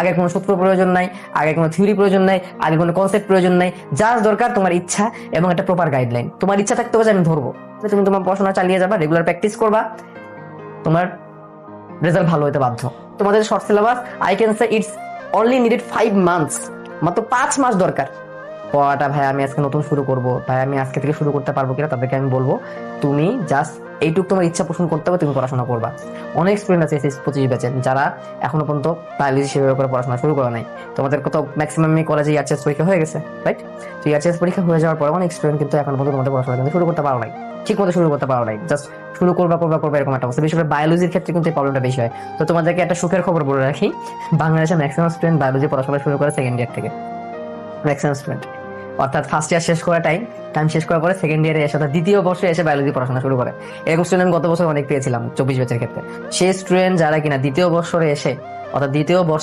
আগে কোনো সূত্র প্রয়োজন নাই, আগে কোনো থিওরি প্রয়োজন নাই, আগে কোনো কনসেপ্ট প্রয়োজন নাই, যার দরকার তোমার ইচ্ছা এবং একটা প্রপার গাইডলাইন তোমার ইচ্ছা থাকতে হবে আমি ধরবো। তুমি তোমার পড়াশোনা চালিয়ে যাবা রেগুলার প্র্যাকটিস করবা, তোমার রেজাল্ট ভালো হতে বাধ্য। তোমাদের short syllabus I can say it's only needed five months মাত্র পাঁচ মাস দরকার। পড়াটা ভাই আমি আজকে নতুন শুরু করব। ভাই আমি আজকে থেকে শুরু করতে পারব কিনা তাদেরকে আমি বলব, তুমি জাস্ট এইটুকু তোমার ইচ্ছা পোষণ করতে হবে, তুমি পড়াশোনা করবা। অনেক স্টুডেন্ট আছে এসএস পঁচিশ ব্যাচের যারা এখনও পর্যন্ত বায়োলজি সেভাবে করে পড়াশোনা শুরু করে নাই। তোমাদের কত ম্যাক্সিমাম কলেজে ইয়ারচেস পরীক্ষা হয়ে গেছে রাইট তো ইয়ারচেস পরীক্ষা হয়ে যাওয়ার পর অনেক স্টুডেন্ট কিন্তু এখনও পর্যন্ত তোমাদের পড়াশোনা কিন্তু শুরু করতে পারো নাই। ঠিক মতো শুরু করতে পারো নাই। জাস্ট শুরু করবা করবা করবা এরকম একটা অবস্থা। বিশেষ করে বায়োলজির ক্ষেত্রে কিন্তু এই প্রবলেমটা বেশি হয়। তো তোমাদেরকে একটা সুখের খবর বলে রাখি বাংলাদেশের ম্যাক্সিমাম স্টুডেন্ট বায়োলজি পড়াশোনা শুরু করে সেকেন্ড ইয়ার থেকে। ম্যাক্সিমাম স্টুডেন্ট অর্থাৎ ফার্স্ট ইয়ার শেষ করা টাইম টাইম শেষ করার পরে সেকেন্ড ইয়ারে এসে দ্বিতীয় বর্ষে এসে বায়োলজি পড়াশোনা শুরু করে। এরকম স্টুডেন্ট গত বছর অনেক পেয়েছিলাম, চব্বিশ বছরের ক্ষেত্রে। সেই স্টুডেন্ট যারা কিনা দ্বিতীয় বছরে এসে, অর্থাৎ দ্বিতীয় বর্ষে